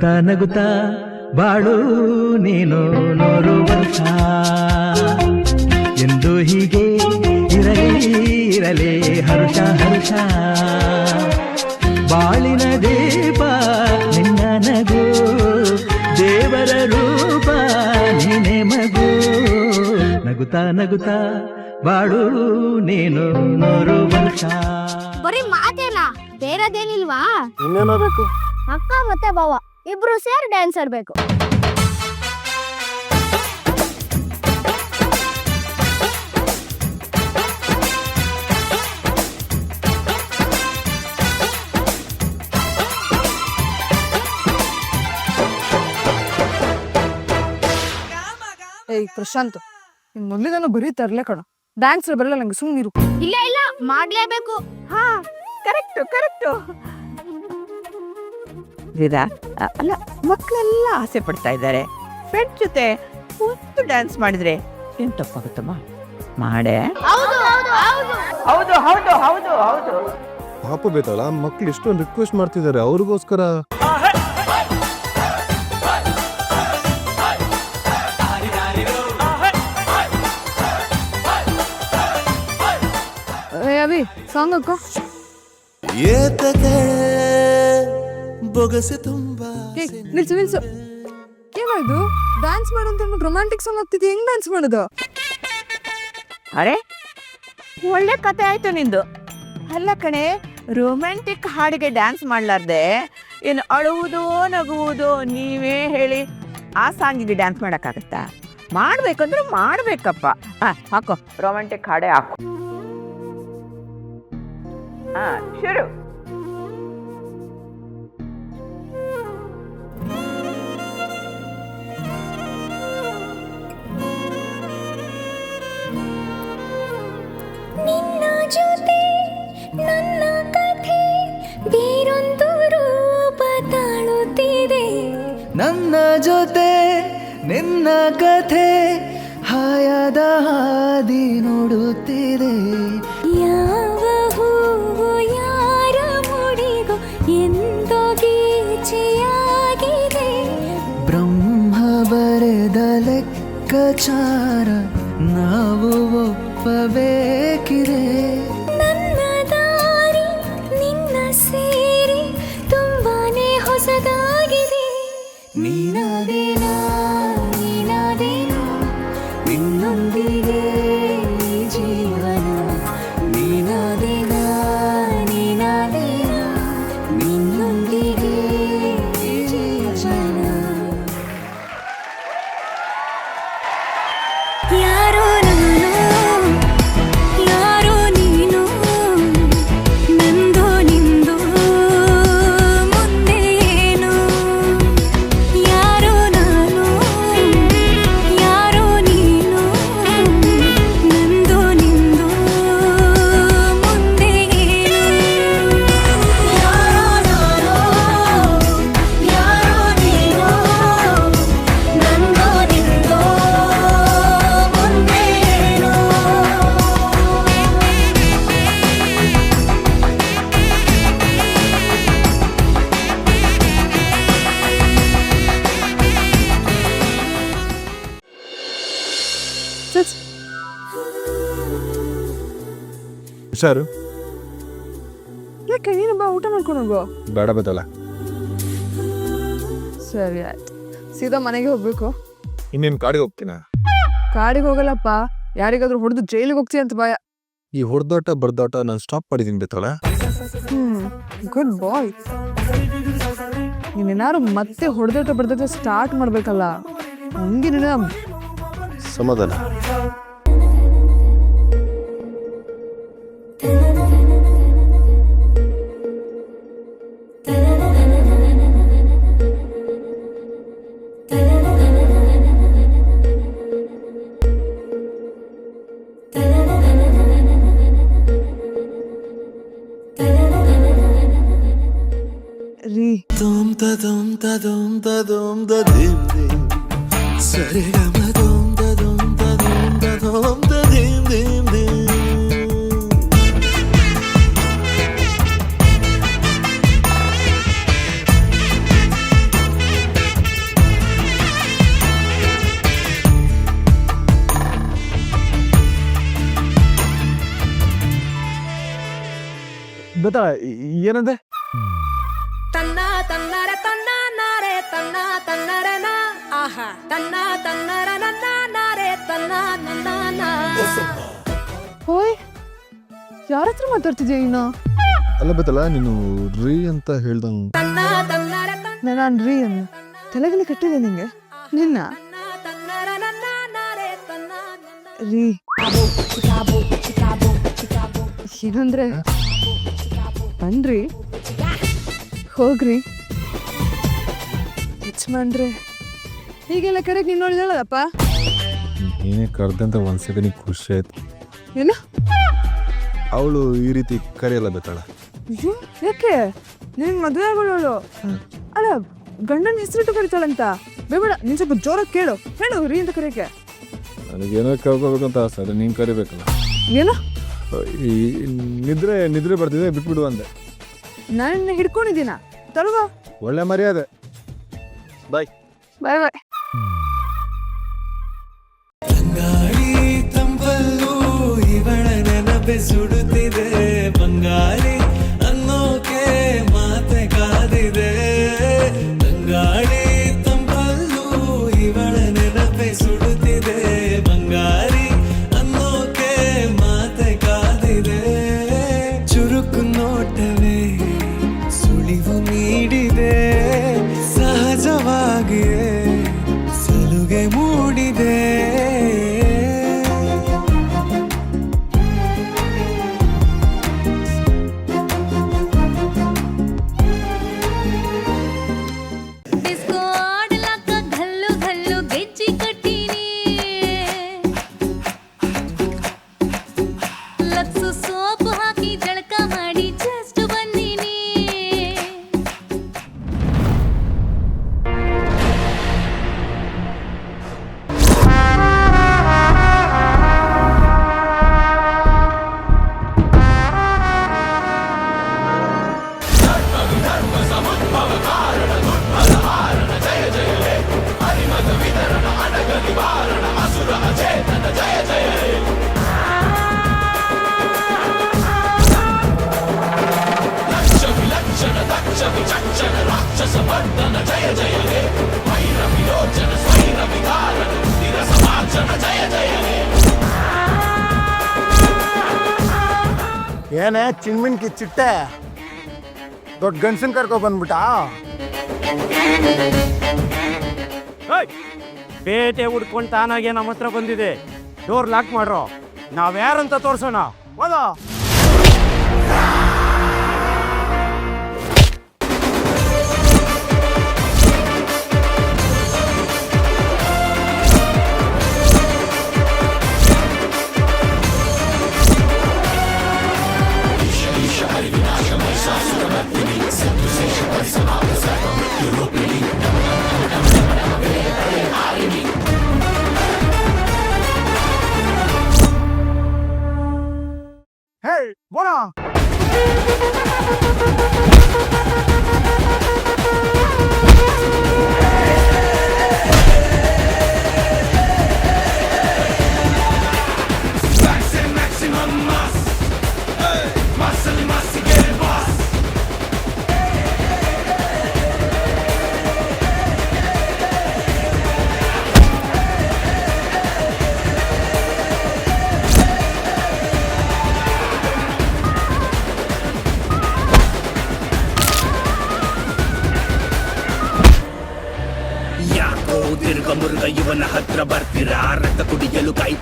ನಗುತ್ತಾ ನಗುತ್ತಾ ಬಾಳು ನೀನು ನೂರು ವರ್ಷ ಎಂದು ಹೀಗೆ ಇರಲಿ ಇರಲಿ ಹರುಷ ಹರುಷ. ಬಾಳಿನ ದೇವ ನಿನ್ನ ನಗು ದೇವರ ರೂಪ ನೀನೆ ಮಗು. ನಗುತ್ತಾ ನಗುತ್ತಾ ಬಾಳು ನೀನು ನೂರು ವರ್ಷ ಬರೀ ಮಾತೇನಾ? ಬೇರೆದೇನಿಲ್ವಾ? ಇನ್ನೇನೋ ಬೇಕು? ಅಕ್ಕ ಮತ್ತೆ ಬಾವ. ಇಬ್ರು ಸೇರಿ ಡ್ಯಾನ್ಸ್ ಆಡ್ಬೇಕು. ಏಯ್ ಪ್ರಶಾಂತ್ ಇನ್ ಬರಿ ಬರೀ ತರ್ಲೆ ಕಣ. ಡ್ಯಾನ್ಸ್ ಬರಲ್ಲ ನಂಗೆ ಸುಮ್ಮನಿರು ಇಲ್ಲ ಇಲ್ಲ ಮಾಡ್ಲೇಬೇಕು. ಹಾ ಕರೆಕ್ಟು ಕರೆಕ್ಟು ಇದಾ ಅಲ್ಲ ಮಕ್ಕಳೆಲ್ಲ ಆಸೆ ಪಡ್ತಾ ಇದ್ದಾರೆ. ಫ್ರೆಂಡ್ ಜೊತೆ ಒಂದು ಡ್ಯಾನ್ಸ್ ಮಾಡಿದ್ರೆ ಏನು ತಪ್ಪಾಗುತ್ತಮ್ಮ? ಮಾಡೆ. ಹೌದು ಹೌದು ಹೌದು. ಹೌದು ಹೌದು ಹೌದು ಹೌದು. ಪಾಪ ಬೇಕಲ್ಲ ಮಕ್ಳು ಎಷ್ಟೊಂದು ರಿಕ್ವೆಸ್ಟ್ ಮಾಡ್ತಿದ್ದಾರೆ ಅವ್ರಿಗೋಸ್ಕರ? ಏ ಅವಿ ಸಾಂಗ್ ಅಕ್ಕ ಏತಕ್ಕೆ ಬೊಗಸೆ ತುಂಬಾ ನಿಲ್ಸು ನಿಲ್ಸು. ಏನಾಯ್ತು ಡ್ಯಾನ್ಸ್ ಮಾಡಂತ ರೊಮ್ಯಾಂಟಿಕ್ ಸಾಂಗ್ ಆಗ್ತಿದ್ದೆ ಹೆಂಗ್ ಡ್ಯಾನ್ಸ್ ಮಾಡೋದು? ಅರೆ ಒಳ್ಳೆ ಕತೆ ಆಯ್ತು ನಿಂದು. ಅಲ್ಲ ಕಣೆ ರೊಮ್ಯಾಂಟಿಕ್ ಹಾಡಿಗೆ ಡ್ಯಾನ್ಸ್ ಮಾಡ್ಲಾರ್ದೆ ಏನು ಅಳುವುದೋ ನಗುವುದೋ ನೀವೇ ಹೇಳಿ ಆ ಸಾಂಗಿಗೆ ಡ್ಯಾನ್ಸ್ ಮಾಡೋಕ್ಕಾಗತ್ತಾ? ಮಾಡ್ಬೇಕಂದ್ರೆ ಮಾಡ್ಬೇಕಪ್ಪ. ಆ, ಹಾಕೋ. ರೊಮ್ಯಾಂಟಿಕ್ ಹಾಡೇ ಹಾಕು. ಹಾ ಶುರು. ನನ್ನ ಜೊತೆ ನಿನ್ನ ಕಥೆ ಹಾಯದ ಹಾದಿ ನೋಡುತ್ತಿದೆ. ಯಾವ ಹೂವು ಯಾರ ಮುಡಿಗೋ ಎಂದೋ ಗೀಚೆಯಾಗಿದೆ. ಬ್ರಹ್ಮ ಬರೆದ ಲೆಕ್ಕಾಚಾರ ನಾವು ಒಪ್ಪಬೇಕಿದೆ ಹುಷಾರು ಯಾಕೆ ನೀನು ಬಾ ಊಟ ಮಾಡ್ಕೊಂಡು ಬಾ ಬೇಡ ಬೇತಲ್ಲ ಸರಿ ಆಯ್ತು. ಸೀದಾ ಮನೆಗೆ ಹೋಗ್ಬೇಕು. ಇನ್ನೇನು ಕಾಡಿಗೆ ಹೋಗ್ತೀನ? ಕಾಡಿಗೆ ಹೋಗಲ್ಲಪ್ಪ. ಯಾರಿಗಾದ್ರೂ ಹೊಡೆದು ಜೈಲಿಗೆ ಹೋಗ್ತೀಯ ಅಂತ ಭಯ. ಈ ಹೊಡೆದೋಟ ಬರ್ದೋಟ ನಾನು ಸ್ಟಾಪ್ ಮಾಡಿದ್ದೀನಿ ಬೇತಾಳ ಹ್ಮ್ ಗುಡ್ ಬಾಯ್ ನೀನೇನಾದ್ರು ಮತ್ತೆ ಹೊಡೆದಾಟ ಬರ್ದೋಟ ಸ್ಟಾರ್ಟ್ ಮಾಡ್ಬೇಕಲ್ಲ. ಹಂಗೆ ನಿನ್ನ ಸಮಾಧಾನ. ರೀ ಬೇತಾಳ ಏನಂದೆ? ತನ್ನ ತನ್ನರ ತನ್ನ ನಾರೆ ತನ್ನ ತನ್ನರ ನಾ ಆಹಾ ತನ್ನ ತನ್ನರ ನನ್ನ ನಾರೆ ತನ್ನ ನನ್ನ ನಾ ಹೋಯ್ ಯಾರ ಹತ್ರ ಮಾತಾಡ್ತಿದ್ಯಾ ಇನ್ನು? ಅಲ್ಲ ಬೇತಲ್ಲ ನೀನು ರೀ ಅಂತ ಹೇಳ್ದಂಗ. ತನ್ನ ತನ್ನರ ತನ್ನ ನಾನು ರೀ ಅನ್ನು ತಲೆಗಲಿ ಕಟ್ಟಿದೆ ನಿಂಗೆ. ನಿನ್ನ? ತನ್ನರ ನನ್ನ ನಾರೆ ತನ್ನ ನನ್ನ ರೀ. ಏನಂದ್ರೆ ಬನ್ರಿ. ಹೋಗ್ರಿ. ಮಾಡ್ರಿ ಹೀಗೆಲ್ಲ ಕರೆಕ್ಟ್ ನೀನು ನೋಡಿದಳಪ್ಪ ನೀನೇ ಕರೆದಂತ ಒಂದ್ಸತಿ ಸೆಕೆಂಡಿಗೆ ಖುಷಿ ಆಯ್ತು. ಏನು? ಅವಳು ಈ ರೀತಿ ಕರೆಯಲ್ಲ ಬೇತಾಳ ಅಯ್ಯೋ, ಯಾಕೆ? ನಿನ್ ಮದುವೆ ಆಗೋಳು ಅಲ್ಲ ಗಂಡನ ಹೆಸರಿಟ್ಟು ಕರಿತಾಳಂತ. ಬೇಡ ನೀನ್ ಸ್ವಲ್ಪ ಜೋರಾಗಿ ಕೇಳು. ಹೇಳು ರೀ ಅಂತ ಕರೆಯಕ್ಕೆ ನನಗೇನೋ ಕೇಳ್ಕೋಬೇಕು ಅಂತ ಆಸೆ ಅದೇ ನೀನು ಕರಿಬೇಕಲ್ಲ. ಏನೋ? ಈ ನಿದ್ರೆ ನಿದ್ರೆ ಬರ್ತಿದೆ ಬಿಟ್ಬಿಡು ಅಂದೆ. ನಾನು ಹಿಡ್ಕೊಂಡಿದ್ದೀನ? ತಲ್ವಾ ಒಳ್ಳೆ ಮರ್ಯಾದೆ. ಬಾಯ್ ಬಾಯ್ ಬಾಯ್ ಬಂಗಾಳಿ ತಂಪಲ್ಲೂ ಇವಳ ನೆನಪೆ ಸುಡುತ್ತಿದೆ. ಬಂಗಾಳಿ ಏನೇ ಚಿಣ್ಮಿನ್ ಕಿಚ್ಚಿಟ್ಟೆ? ದೊಡ್ಡ ಗಂಡಸನ್ ಕರ್ಕೊ ಬಂದ್ಬಿಟ್ಟ ಬೇಟೆ ಹುಡ್ಕೊಂಡು ತಾನಾಗೆ ನಮ್ಮ ಹತ್ರ ಬಂದಿದೆ. ಡೋರ್ ಲಾಕ್ ಮಾಡ್ರೋ. ನಾವ್ಯಾರಂತ ತೋರ್ಸೋಣ. ಹೋದ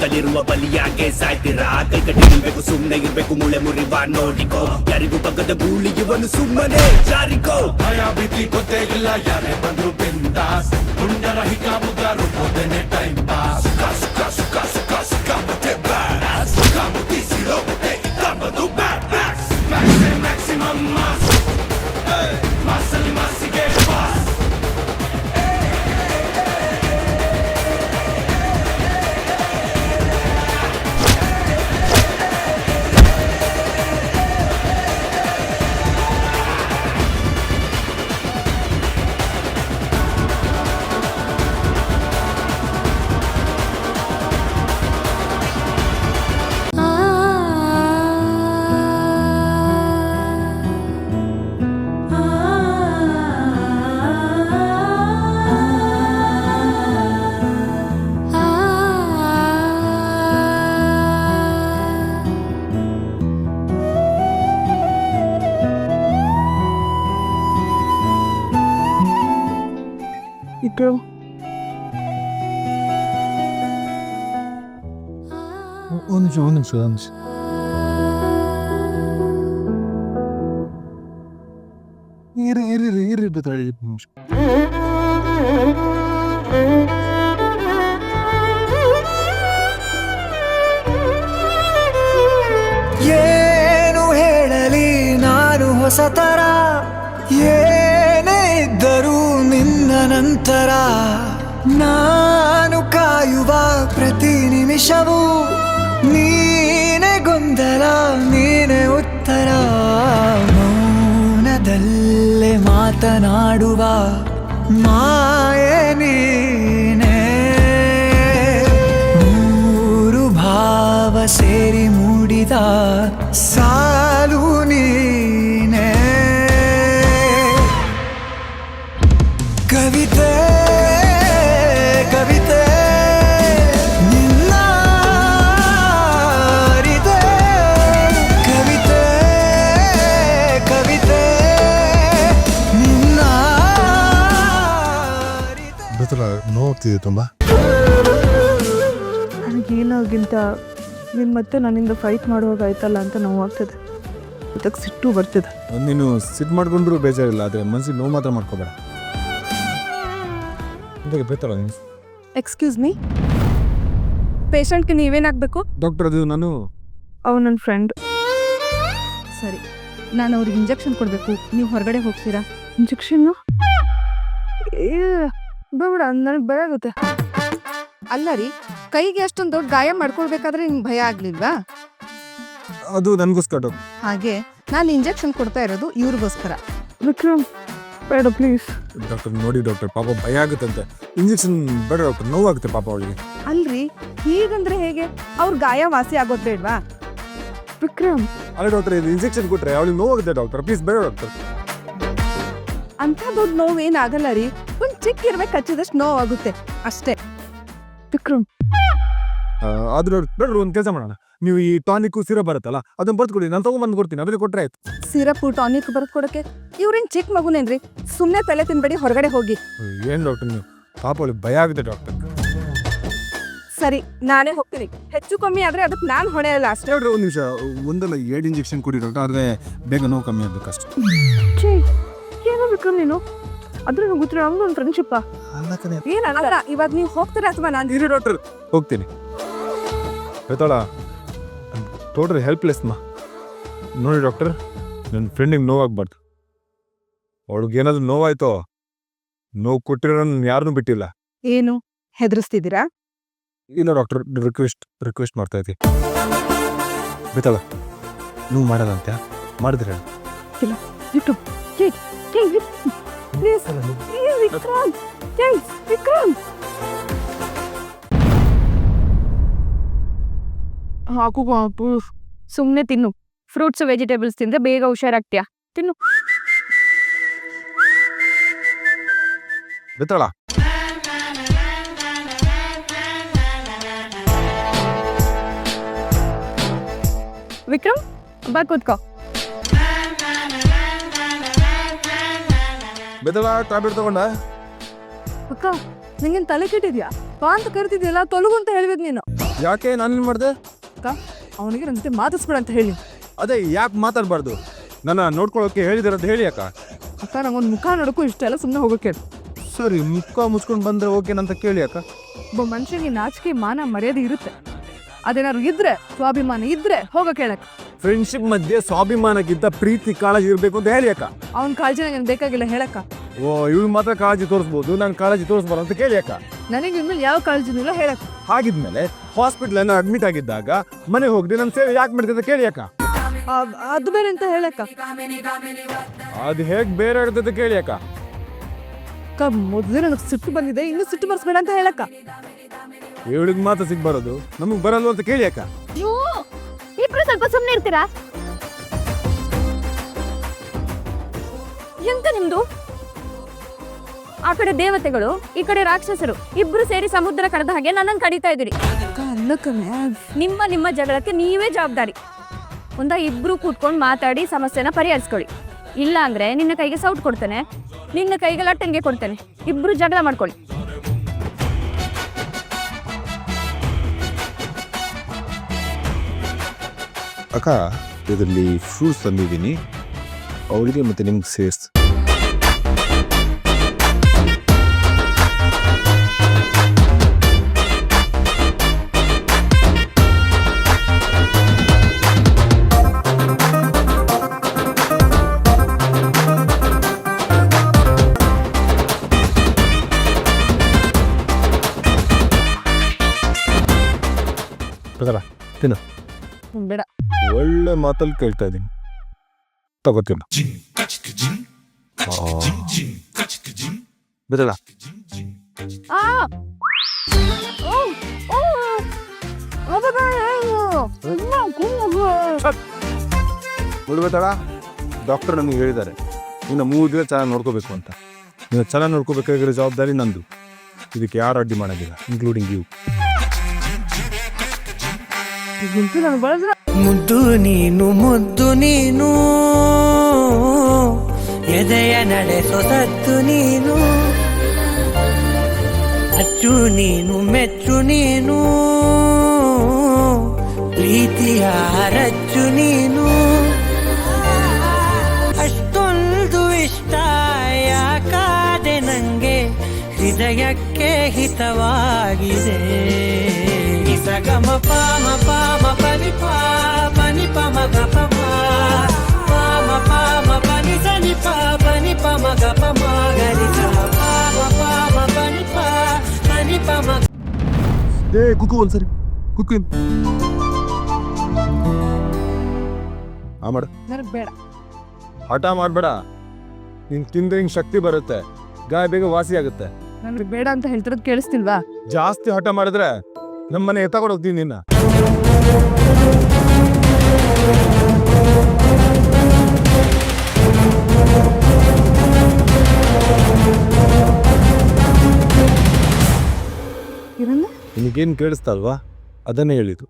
ಕಾಯ್ತಲಿರುವ ಬಲಿಯಾಗೆ ಸಾಯ್ತೀರಾ? ಕೈ ಕಟ್ಟಿರ್ಬೇಕು ಸುಮ್ಮನೆ ಇರ್ಬೇಕು, ಮುಳೆ ಮುರಿವ, ನೋಡಿಕೋ. ಯಾರಿಗೂ ಪಕ್ಕದ ಗೂಳಿ, ಇವನು ಸುಮ್ಮನೆ ಜಾರಿಕೋ. ಭಯ ಭೀತಿ, ಗೊತ್ತೇ ಇಲ್ಲ, ಯಾರೇ ಬಂದ್ರು ಬಿಂದಾಸ್. ಗುಂಡರ ಹಿಕಾಮುಗಾರು ರುಬೋದೇನೆ ಟೈಮ್ ನಿಮಿಷ ಒಂದು ಒಂದು ನಿಮಿಷ ಇರಿ ಇರಿ ಇರಿ ಇರಿ ಬೇತಾಳಿ ನಿಮಿಷ ಏನು ಹೇಳಲಿ ನಾನು ಹೊಸತರ ಏನೇ ಇದ್ದರೂ ನಿನ್ನ ನಂತರ ನಾನು ಕಾಯುವ ಪ್ರತಿ ನಿಮಿಷವೂ ನೀನೆ ಗೊಂದಲ, ನೀನೆ ಉತ್ತರ. ಮೌನದಲ್ಲೇ ಮಾತನಾಡುವ ಮಾಯೆ ನೀನೆ. ಮೂರು ಭಾವ ಸೇರಿ ಮೂಡಿದ ಬೇತಲ್ಲ ನೋವಾಗ್ತಿದೆ ತುಂಬ. ನನಗೇನಾಗಿಂತ ನೀನು ಮತ್ತೆ ನನ್ನಿಂದ ಫೈಟ್ ಮಾಡುವಾಗ ಆಯ್ತಲ್ಲ ಅಂತ ನೋವಾಗ್ತದೆ. ಅದಕ್ಕೆ ಸಿಟ್ಟು ಬರ್ತದೆ. ನೀನು ಸಿಟ್ ಮಾಡ್ಕೊಂಡ್ರು ಬೇಜಾರಿಲ್ಲ ಆದರೆ ಮನಸ್ಸಿಗೆ ನೋವು ಮಾತ್ರ ಮಾಡ್ಕೋಬೇಡ. ಇಂದಾಗೆ ಬೇತಲ್ಲ ನೀನು? ಎಕ್ಸ್ಕ್ಯೂಸ್ ಮೀ ಪೇಷಂಟ್ಗೆ ನೀವೇನಾಗಬೇಕು? ಡಾಕ್ಟರ್ ಅದು ನಾನು. ಅವ್ ನನ್ನ ಫ್ರೆಂಡ್ ಸರಿ ನಾನು ಅವ್ರಿಗೆ ಇಂಜೆಕ್ಷನ್ ಕೊಡಬೇಕು. ನೀವು ಹೊರಗಡೆ ಹೋಗ್ತೀರಾ? ಇಂಜೆಕ್ಷನ್ನು ಬೇಡ ನನಗೆ ಭಯ ಆಗುತ್ತೆ. ಅಲ್ಲ ರೀ ಕೈಗೆ ಅಷ್ಟೊಂದು ದೊಡ್ಡ ಗಾಯ ಮಾಡ್ಕೊಳ್ಬೇಕಾದ್ರೆ ನಿಮ್ಗೆ ಭಯ ಆಗ್ಲಿಲ್ವಾ? ಅದು ನನಗೋಸ್ಕರ ಡಾಕ್ಟರ್. ಹಾಗೆ ನಾನು ಇಂಜೆಕ್ಷನ್ ಕೊಡ್ತಾ ಇರೋದು ಇವ್ರಿಗೋಸ್ಕರ. ವಿಕ್ರಮ್ ಬೇಡ ಪ್ಲೀಸ್. ಡಾಕ್ಟರ್ ನೋಡಿ ಡಾಕ್ಟರ್ ಪಾಪ ಭಯ ಆಗುತ್ತಂತೆ. ಇಂಜೆಕ್ಷನ್ ಬೇಡ ಡಾಕ್ಟರ್ ನೋವಾಗುತ್ತೆ ಪಾಪ ಅವಳಿಗೆ. ಅಲ್ರಿ ಹೀಗಂದ್ರೆ ಹೇಗೆ? ಅವ್ರ ಗಾಯ ವಾಸಿ ಆಗೋದ್ ಬೇಡ್ವಾ ವಿಕ್ರಮ್. ಅಲ್ಲ ಡಾಕ್ಟರ್ ಇದು ಇಂಜೆಕ್ಷನ್ ಕೊಟ್ರೆ ಅವಳಿಗೆ ನೋವಾಗುತ್ತೆ ಡಾಕ್ಟರ್ ಪ್ಲೀಸ್ ಬೇಡ ಡಾಕ್ಟರ್. ಅಂತ ದೊಡ್ಡ ನೋವು ಏನಾಗಲ್ಲ ರೀ. ಒಂದ್ ಚಿಕ್ಕ ಇರ್ಬೇಕು ಹಚ್ಚಿದಷ್ಟು ನೋವಾಗುತ್ತೆ. ಅಷ್ಟೇ. ವಿಕ್ರಮ್. ಆದ್ರೂ ಒಂದ್ ಒಂದು ಕೆಲಸ ಮಾಡೋಣ. ನೀವು ಈ ಟಾನಿಕ್ ಸಿರ ಬರುತ್ತಲ್ಲ ಅದನ್ನ ಬರ್ತ್ಕೊಡಿ ನಾನು ತಗೊಂಡ್ಬಂದು ಕೊಡ್ತೀನಿ ಅದನ್ನ ಕೊಟ್ರೆ ಆಯ್ತು. ಸಿರಪ್ ಟಾನಿಕ್ ಬರೆದು ಕೊಡಕ್ಕೆ ಇವ್ರೇನ್ ಚಿಕ್ಕ ಮಗುನೇನ್ರಿ? ಸುಮ್ನೆ ತಲೆ ತಿನ್ಬೇಡಿ ಹೊರಗಡೆ ಹೋಗಿ. ಏನು ಡಾಕ್ಟರ್ ನೀವು? ಪಾಪ ಅವಳಿಗೆ ಭಯ ಆಗುತ್ತೆ ಡಾಕ್ಟರ್. ಸರಿ ನಾನೇ ಹೋಗ್ತೀನಿ. ಹೆಚ್ಚು ಕಮ್ಮಿ ಆದ್ರೆ ಅದಕ್ಕೆ ನಾನು ಹೊಣೆ ಅಲ್ಲ ಅಷ್ಟೇ. ಡಾಕ್ಟರ್ ಒಂದು ನಿಮಿಷ ಒಂದಲ್ಲ ಎರಡು ಇಂಜೆಕ್ಷನ್ ಕೊಡಿ ಡಾಕ್ಟರ್ ಆದರೆ ಬೇಗ ನೋವು ಕಮ್ಮಿ ಆಗಬೇಕು ವಿಕ್ರಮ್ ನೀನು? ಅದ್ರ ಗೊತ್ತಿರೋ ನಮ್ದು ಒಂದು ಫ್ರೆಂಡ್ಶಿಪ್ ಏನಲ್ಲ ಇವಾಗ ನೀವು ಹೋಗ್ತೀರಾ ಅಥವಾ ನಾನು ಇರಿ ಡಾಕ್ಟರ್ ಹೋಗ್ತೀನಿ. ಹೇಳ್ತಾಳ ತೋಡ್ರಿ ಹೆಲ್ಪ್ಲೆಸ್ ಮಾ ನೋಡಿ ಡಾಕ್ಟರ್ ನನ್ನ ಫ್ರೆಂಡಿಗೆ ನೋವಾಗ್ಬಾರ್ದು. ಅವಳಿಗೆ ಏನಾದರೂ ನೋವಾಯ್ತೋ ನೋವು ಕೊಟ್ಟಿರೋ ಯಾರನ್ನೂ ಬಿಟ್ಟಿಲ್ಲ. ಏನು? ಹೆದರ್ಸ್ತಿದ್ದೀರಾ? ಇಲ್ಲ ಡಾಕ್ಟರ್ ರಿಕ್ವೆಸ್ಟ್ ರಿಕ್ವೆಸ್ಟ್ ಮಾಡ್ತಾ ಇದ್ದೀನಿ ಬೇತಾಳ ನೀವು ಮಾಡಲ್ಲ ಅಂತ? ಮಾಡಿದ್ರೆ Vikram please please, Vikram please Vikram ಹಾಕು ಪಾಪು ಸುಮ್ಮನೆ ತಿನ್ನು. ಫ್ರೂಟ್ಸ್ ವೆಜಿಟೇಬಲ್ಸ್ ತಿಂದ್ರೆ ಬೇಗ ಹುಷಾರಾಗ್ತೀಯಾ? ತಿನ್ನು. ಬಿತ್ತಳ ವಿಕ್ರಮ್ ಬಾ ಕೂತ್ಕೋ. ಬೇತಾಳ ಟ್ಯಾಬ್ಲೆಟ್ ತಗೊಂಡ ಅಕ್ಕ ನಿಂಗೇನ್ ತಲೆ ಕೆಟ್ಟಿದ್ಯಾ? ಬಾ ಅಂತ ಕರಿತಿದ್ಯಲ್ಲ ತೊಲಗು ಅಂತ ಹೇಳ್ಬೇಕು ನೀನು. ಯಾಕೆ ನಾನೇನು ಮಾಡಿದೆ? ಅಕ್ಕ ಅವನಿಗೆ ನನ್ನ ಜೊತೆ ಮಾತಾಡ್ಸ್ಬೇಡ ಅಂತ ಹೇಳಿ. ಅದೇ ಯಾಕೆ ಮಾತಾಡಬಾರ್ದು? ನನ್ನ ನೋಡ್ಕೊಳ್ಳೋಕೆ ಹೇಳಿದಾರೆ ಅಂತ ಹೇಳಿ ಅಕ್ಕ. ಅಕ್ಕ ನಂಗೊಂದು ಮುಖ ನೋಡಕ್ಕೂ ಇಷ್ಟ ಎಲ್ಲ ಸುಮ್ಮನೆ ಹೋಗೋಕೆ ಸರಿ ಮುಖ ಮುಚ್ಕೊಂಡು ಬಂದ್ರೆ ಓಕೆನಂತ ಕೇಳಿ ಅಕ್ಕ. ಒಬ್ಬ ಮನುಷ್ಯನಿಗೆ ನಾಚಿಕೆ ಮಾನ ಮರ್ಯಾದೆ ಇರುತ್ತೆ. ಅದೇನಾದ್ರು ಇದ್ರೆ ಸ್ವಾಭಿಮಾನ ಇದ್ರೆ ಹೋಗೋ ಕೇಳಕ್ ಫ್ರೆಂಡ್ಶಿಪ್ ಮಧ್ಯೆ ಸ್ವಾಭಿಮಾನಕ್ಕಿಂತ ಪ್ರೀತಿ ಕಾಳಜಿ ಇರಬೇಕು ಅಂತ ಹೇಳಿ ಅಕ್ಕ. ಅವ್ನ ಕಾಳಜಿ ನನಗೆ ಬೇಕಾಗಿಲ್ಲ ಹೇಳಕ್ಕ. ಓ ಇವಳು ಮಾತ್ರ ಕಾಳಜಿ ತೋರಿಸ್ಬೋದು ನಾನು ಕಾಳಜಿ ತೋರಿಸ್ಬಾರ ಅಂತ ಕೇಳಿ ಅಕ್ಕ. ನನಗೆ ಇನ್ಮೇಲೆ ಯಾವ ಕಾಳಜಿನೂ ಇಲ್ಲ ಹೇಳಕ್ಕ. ಹಾಗಿದ್ಮೇಲೆ ಹಾಸ್ಪಿಟ್ಲ್ ಅನ್ನ ಅಡ್ಮಿಟ್ ಆಗಿದ್ದಾಗ ಮನೆಗೆ ಹೋಗದೆ ನನ್ನ ಸೇವೆ ಯಾಕೆ ಮಾಡ್ತಿದ್ದ ಕೇಳಿ ಅಕ್ಕ. ಆ- ಅದು ಬೇರೆ ಅಂತ ಹೇಳಕ್ಕ. ಅದು ಹೇಗೆ ಬೇರೆ ಇರ್ತದೆ ಕೇಳಿ ಅಕ್ಕ. ಅಕ್ಕ ಮೊದಲೇ ನನಗೆ ಸಿಟ್ಟು ಬಂದಿದೆ ಇನ್ನು ಸಿಟ್ಟು ಬರ್ಸ್ಬೇಡ ಅಂತ ಹೇಳಕ್ಕ. ಇವಳಿಗೆ ಮಾತ್ರ ಸಿಗ್ಬಾರದು ನಮಗೆ ಬರಲ್ವ ಅಂತ ಕೇಳಿ ಅಕ್ಕ. ಇಬ್ರು ಸ್ವಲ್ಪ ಸುಮ್ಮನೆ ಇರ್ತೀರಾ? ಎಂತ ನಿಮ್ದು? ಆ ಕಡೆ ದೇವತೆಗಳು ಈ ಕಡೆ ರಾಕ್ಷಸರು ಇಬ್ರು ಸೇರಿ ಸಮುದ್ರ ಕಡದ ಹಾಗೆ ನನ್ನನ್ನು ಕಡಿತಾ ಇದ್ದೀರಿ. ನಿಮ್ಮ ನಿಮ್ಮ ಜಗಳಕ್ಕೆ ನೀವೇ ಜವಾಬ್ದಾರಿ. ಒಂದ ಇಬ್ರು ಕೂತ್ಕೊಂಡು ಮಾತಾಡಿ ಸಮಸ್ಯೆನ ಪರಿಹರಿಸ್ಕೊಳ್ಳಿ. ಇಲ್ಲ ಅಂದ್ರೆ ನಿನ್ನ ಕೈಗೆ ಸೌಟ್ ಕೊಡ್ತೇನೆ. ನಿನ್ನ ಕೈಗೆ ಲಟ್ಟಂಗೆ ಕೊಡ್ತೇನೆ. ಇಬ್ರು ಜಗಳ ಮಾಡ್ಕೊಳ್ಳಿ. ಅಕ್ಕ ಇದರಲ್ಲಿ ಫ್ರೂಟ್ಸ್ ತಂದಿದ್ದೀನಿ. ಅವರಿಗೆ ಮತ್ತು ನಿಮ್ಗೆ ಸೇರ್ಸ್ ಮಾತಲ್ಲಿ ಕೇಳ್ತಾ ಇದ್ದೀನಿ. ತಗೋತೀನಿ. ಮುಳ್ಬೇತಾಳ ಡಾಕ್ಟರ್ ನಮಗೆ ಹೇಳಿದ್ದಾರೆ. ಇನ್ನು ಮೂರು ದಿನ ಚೆನ್ನಾಗಿ ನೋಡ್ಕೋಬೇಕು ಅಂತ. ನೀವು ಚೆನ್ನಾಗಿ ನೋಡ್ಕೋಬೇಕಾಗಿರೋ ಜವಾಬ್ದಾರಿ ನಂದು. ಇದಕ್ಕೆ ಯಾರು ಅಡ್ಡಿ ಮಾಡೋದಿಲ್ಲ ಇನ್ಕ್ಲೂಡಿಂಗ್ ಯು ಗುಂಪು ನಾನು ಬಳಸ್ರ ಮುದ್ದು ನೀನು ಮುದ್ದು ನೀನು. ಎದೆಯ ನಡೆಸೋ ಸತ್ತು ನೀನು. ಅಚ್ಚು ನೀನು, ಮೆಚ್ಚು ನೀನು. ಪ್ರೀತಿಯ ರಚ್ಚು ನೀನು. ಅಷ್ಟೊಂದು ಇಷ್ಟ ಯಾಕಾದೆ ನಂಗೆ ಹೃದಯಕ್ಕೆ ಹಿತವಾಗಿದೆ. ಪನಿ ಪಮ ಗ ಪ ಮ. ಪಾಮ ಪಾಮ ಪನಿ ಸನಿ ಪಾ ಪನಿ ಪಮ ಗ ಪ ಮ. ಗರಿ ಸ. ಪಾಮ ಪಾಮ ಪನಿ ಪಾ ಪನಿ ಪಮ ಏ ಕುಕ್ಕು ಒಂದ್ಸರಿ. ಕುಕ್ಕು ಆ ಮಾಡು. ನನಗೆ ಬೇಡ. ಹಠ ಮಾಡಬೇಡ. ನೀನು ತಿಂದ್ರೆ ಹಿಂಗೆ ಶಕ್ತಿ ಬರುತ್ತೆ. ಗಾಯ ಬೇಗ ವಾಸಿ ಆಗುತ್ತೆ. ನನಗೆ ಬೇಡ ಅಂತ ಹೇಳ್ತಿರೋದು ಕೇಳಿಸ್ತಿಲ್ವಾ? ಜಾಸ್ತಿ ಹಠ ಮಾಡಿದ್ರೆ ನಮ್ಮ ಮನೆ ಎತ್ತಕೊಂಡು ಹೋಗ್ತೀನಿ ನಿನ್ನ. ನಿಮಗೇನು ನಿನಗೇನು ಕೇಳಿಸ್ತಾ ಅಲ್ವಾ ಅದನ್ನೇ ಹೇಳಿದ್ದು.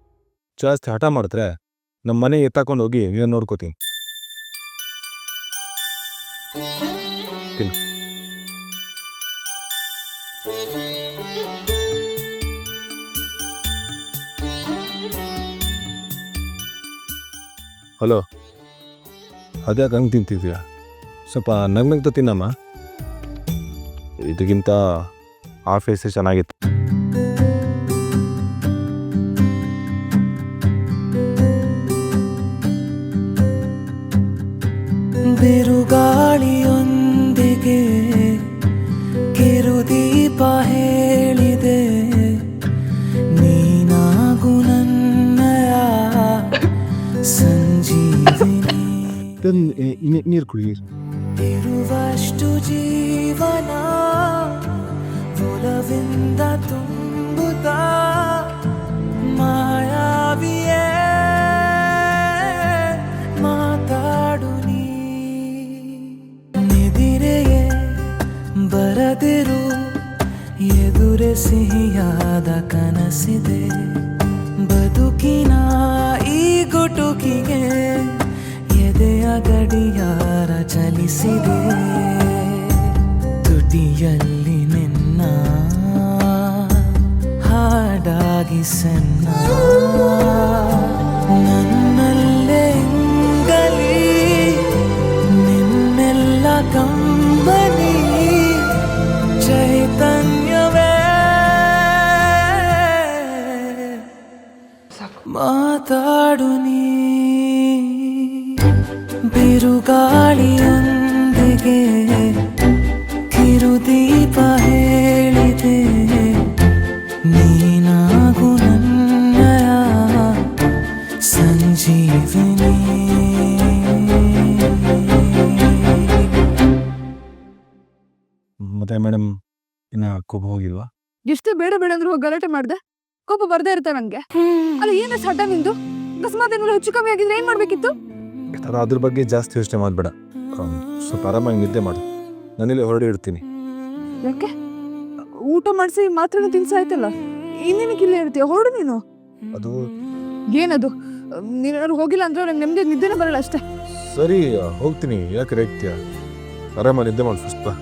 ಜಾಸ್ತಿ ಹಠ ಮಾಡಿದ್ರೆ ನಮ್ಮ ಮನೆ ಎತ್ತಾಕೊಂಡು ಹೋಗಿ ನೀನು ನೋಡ್ಕೋತೀನಿ. ಹಲೋ? ಅದ್ಯಾಕೆ ಹಂಗೆ ತಿಂತಿದ್ಯಾ? ಸ್ವಲ್ಪ ನಗ್ನಗ್ತ ತಿನ್ನಮ್ಮ. ಇದಕ್ಕಿಂತ ಆ ಫೇಸೇ ಚೆನ್ನಾಗಿತ್ತು. ಬಿರುಗಾಳಿಯೊಂದಿಗೆ ನೀರು ಕುಡಿ ಇರುವಷ್ಟು ಜೀವನ ಒಲವಿಂದ ತುಂಬುತ್ತಾ ಮಾಯಾವಿಯೇ ಮಾತಾಡು ನೀ ನಿದಿರೆಯೇ ಬರದಿರು ಎದುರೆ ಸಿಹಿಯಾದ ಹಾಡಾಗಿ ಸನ್ನ ನನ್ನಲ್ಲೇ ಇಂಗಲಿ ನಿನ್ನೆಲ್ಲ ಕಂಬನಿ ಚೈತನ್ಯವೇ ಮಾತಾಡು ನೀ ಗಲಾಟೆ ಮಾಡ್ದೆ ಕೋಪ ಬರ್ದೇ ಇರುತ್ತೆ ನಂಗೆ. ಅಲ್ಲ ಏನ ಸಡ್ಡ ನಿಂದು? ಅಕಸ್ಮಾತ್ ಏನಾದ್ರು ಹೆಚ್ಚು ಕಮ್ಮಿ ಆಗಿದ್ರೆ ಏನ್ ಮಾಡ್ಬೇಕಿತ್ತು? ಥರ ಅದ್ರ ಬಗ್ಗೆ ಜಾಸ್ತಿ ಯೋಚನೆ ಮಾಡಬೇಡ. ಸ್ವಲ್ಪ ಆರಾಮಾಗಿ ನಿದ್ದೆ ಮಾಡು. ನಾನಿಲ್ಲಿ ಹೊರಡಿ ಇಡ್ತೀನಿ. ಯಾಕೆ? ಊಟ ಮಾಡಿಸಿ ಮಾತ್ರ ತಿನ್ಸ ಆಯ್ತಲ್ಲ? ಇನ್ನೇನಕ್ಕೆ ಇಲ್ಲೇ ಇರ್ತೀಯ? ಹೊರಡು ನೀನು. ಅದು ಏನದು? ನೀನಾದ್ರು ಹೋಗಿಲ್ಲ ಅಂದ್ರೆ ನಂಗೆ ನೆಮ್ಮದಿ ನಿದ್ದೆನೇ ಬರಲ್ಲ ಅಷ್ಟೇ. ಸರಿ ಹೋಗ್ತೀನಿ. ಯಾಕೆ ರೇಗ್ತೀಯ? ಆರಾಮಾಗಿ ನಿದ್ದೆ ಮಾಡು ಫಸ್ಟ್ ಬಾ